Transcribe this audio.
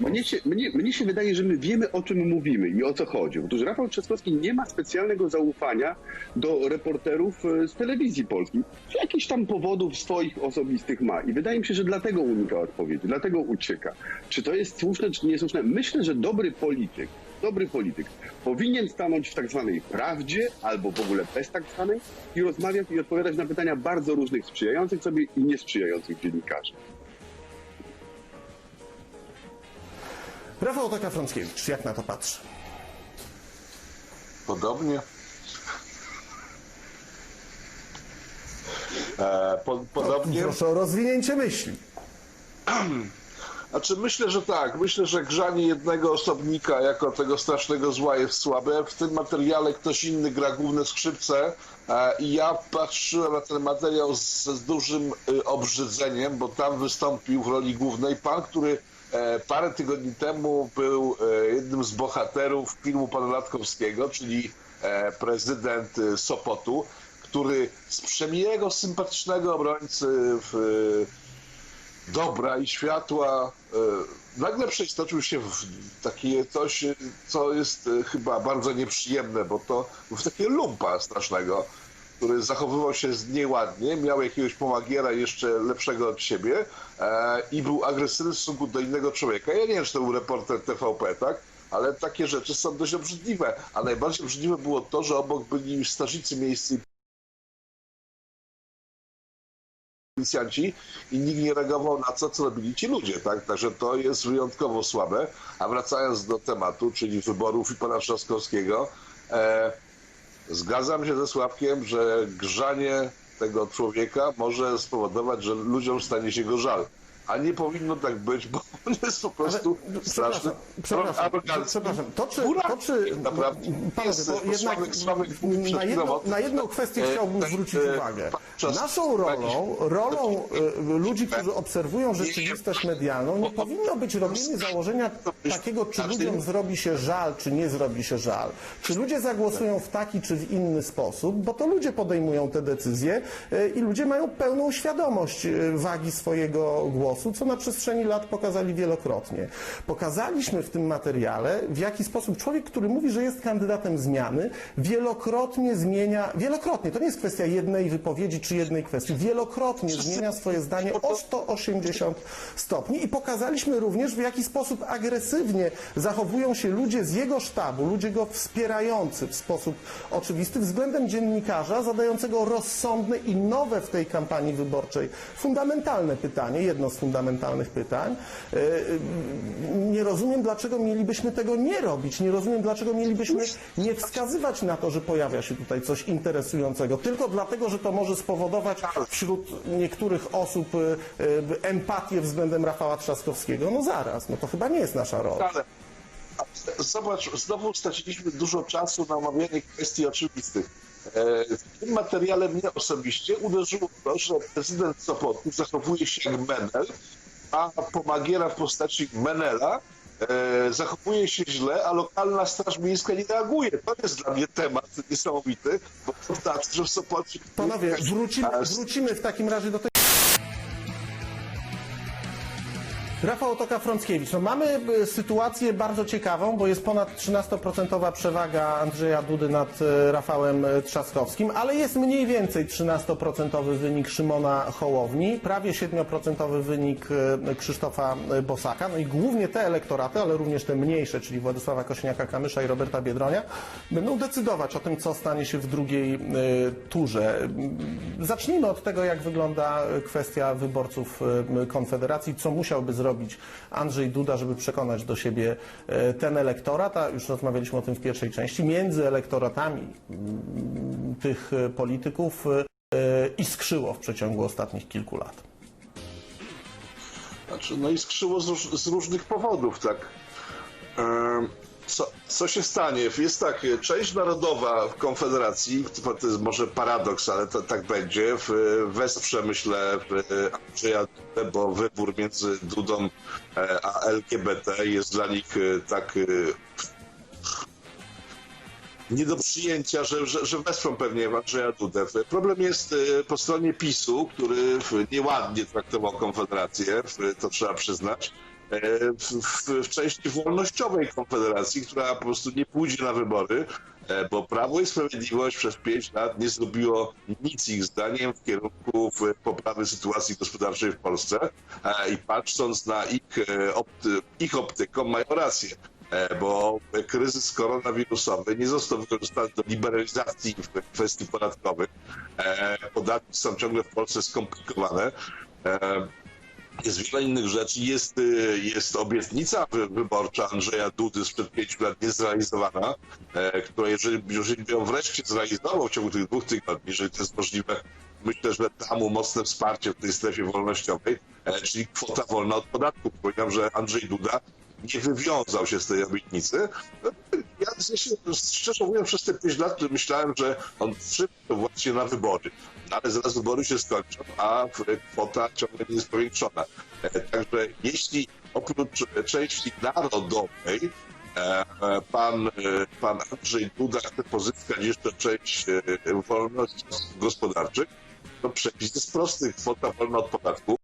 Mnie się, mnie, mnie się wydaje, że my wiemy, o czym mówimy i o co chodzi. Otóż Rafał Trzaskowski nie ma specjalnego zaufania do reporterów e, z telewizji polskiej. Z jakichś tam powodów swoich osobistych ma. I wydaje mi się, że dlatego unika odpowiedzi, dlatego ucieka. Czy to jest słuszne, czy niesłuszne? Myślę, że dobry polityk, dobry polityk powinien stanąć w tak zwanej prawdzie albo w ogóle bez tak zwanej i rozmawiać i odpowiadać na pytania bardzo różnych sprzyjających sobie i niesprzyjających dziennikarzy. Rafał Taka-Frąckiewicz, jak na to patrzy? Podobnie. E, po, podobnie. Proszę o rozwinięcie myśli. Znaczy myślę, że tak. Myślę, że grzanie jednego osobnika jako tego strasznego zła jest słabe. W tym materiale ktoś inny gra główne skrzypce e, i ja patrzyłem na ten materiał z, z dużym y, obrzydzeniem, bo tam wystąpił w roli głównej pan, który e, parę tygodni temu był e, jednym z bohaterów filmu pana Latkowskiego, czyli prezydent y, Sopotu, który z sympatycznego obrońcy w dobra i światła e, nagle przekształcił się w takie coś, e, co jest e, chyba bardzo nieprzyjemne, bo to w takie lumpa strasznego, który zachowywał się nieładnie, miał jakiegoś pomagiera jeszcze lepszego od siebie i był agresywny w stosunku do innego człowieka. Ja nie wiem, czy to był reporter TVP, tak? Ale takie rzeczy są dość obrzydliwe. A najbardziej obrzydliwe było to, że obok byli strażnicy miejscy policjanci i nikt nie reagował na to, co robili ci ludzie, tak? Także to jest wyjątkowo słabe. A wracając do tematu, czyli wyborów i pana Trzaskowskiego, e, zgadzam się ze Sławkiem, że grzanie tego człowieka może spowodować, że ludziom stanie się go żal. A nie powinno tak być, bo on jest po prostu Ale, straszny. przepraszam, arogancki. przepraszam, to czy, to czy naprawdę panowie, to jednak Sławek, Sławek na, jedną, chwilą o tym, na jedną kwestię e, chciałbym tak, zwrócić e, uwagę. Naszą rolą, rolą e, ludzi, którzy obserwują rzeczywistość medialną, nie powinno być robienie założenia takiego, czy ludziom zrobi się żal, czy nie zrobi się żal. Czy ludzie zagłosują w taki, czy w inny sposób, bo to ludzie podejmują te decyzje i ludzie mają pełną świadomość wagi swojego głosu, co na przestrzeni lat pokazali wielokrotnie. Pokazaliśmy w tym materiale, w jaki sposób człowiek, który mówi, że jest kandydatem zmiany, wielokrotnie zmienia, wielokrotnie, to nie jest kwestia jednej wypowiedzi czy jednej kwestii, wielokrotnie zmienia swoje zdanie o 180 stopni i pokazaliśmy również, w jaki sposób agresywnie zachowują się ludzie z jego sztabu, ludzie go wspierający w sposób oczywisty względem dziennikarza zadającego rozsądne i nowe w tej kampanii wyborczej fundamentalne pytanie, jedno z fundamentalnych pytań. E, e, Nie rozumiem, dlaczego mielibyśmy tego nie robić. Nie rozumiem, dlaczego mielibyśmy nie wskazywać na to, że pojawia się tutaj coś interesującego. Tylko dlatego, że to może spowodować wśród niektórych osób e, empatię względem Rafała Trzaskowskiego. No zaraz, no to chyba nie jest nasza rola. Zobacz, znowu straciliśmy dużo czasu na omawianie kwestii oczywistych. W tym materiale mnie osobiście uderzyło to, że prezydent Sopotu zachowuje się jak Menel, a pomagiera w postaci Menela e, zachowuje się źle, a lokalna straż miejska nie reaguje. To jest dla mnie temat niesamowity, bo to znaczy, że w Sopocie... Panowie, wrócimy, wrócimy w takim razie do tej. Rafał Toka-Frąckiewicz. No mamy e, sytuację bardzo ciekawą, bo jest ponad 13% przewaga Andrzeja Dudy nad e, Rafałem e, Trzaskowskim, ale jest mniej więcej 13% wynik Szymona Hołowni, prawie 7% wynik Krzysztofa Bosaka, no i głównie te elektoraty, ale również te mniejsze, czyli Władysława Kośniaka-Kamysza i Roberta Biedronia, będą decydować o tym, co stanie się w drugiej turze. Zacznijmy od tego, jak wygląda kwestia wyborców Konfederacji, co musiałby zrobić Andrzej Duda, żeby przekonać do siebie e, ten elektorat, a już rozmawialiśmy o tym w pierwszej części, między elektoratami mm, tych e, polityków e, iskrzyło w przeciągu ostatnich kilku lat. Znaczy, no i skrzyło z, róż, z różnych powodów, tak. Co, co się stanie? Jest tak, część narodowa w Konfederacji, to jest może paradoks, ale to tak będzie, w- wesprze, myślę, Andrzeja Dudę, bo wybór między Dudą e, a LGBT jest dla nich e, tak e, nie do przyjęcia, że, że, że wesprą pewnie Andrzeja Dudę. Problem jest po stronie PiSu, który nieładnie traktował Konfederację, to trzeba przyznać. W, w, w części wolnościowej Konfederacji, która po prostu nie pójdzie na wybory, e, bo Prawo i Sprawiedliwość przez pięć lat nie zrobiło nic ich zdaniem w kierunku w poprawy sytuacji gospodarczej w Polsce i patrząc na ich, e, opty, ich optyką mają rację. E, bo kryzys koronawirusowy nie został wykorzystany do liberalizacji kwestii podatkowych. Podatki są ciągle w Polsce skomplikowane. Jest wiele innych rzeczy. Jest, y, jest obietnica wy- wyborcza Andrzeja Dudy sprzed pięciu lat niezrealizowana, e, która jeżeli, jeżeli ją wreszcie zrealizował w ciągu tych dwóch tygodni, jeżeli to jest możliwe, myślę, że da mu mocne wsparcie w tej strefie wolnościowej, e, czyli kwota wolna od podatku. Pamiętam, że Andrzej Duda nie wywiązał się z tej obietnicy. Ja, się, szczerze mówiąc, przez te pięć lat myślałem, że on szybko właśnie na wybory. No, ale zaraz wybory się skończą, a kwota ciągle nie jest powiększona. E, Także jeśli oprócz części narodowej e, pan, e, pan Andrzej Duda chce pozyskać jeszcze część wolności gospodarczych, to przepis jest prosty. Kwota wolna od podatku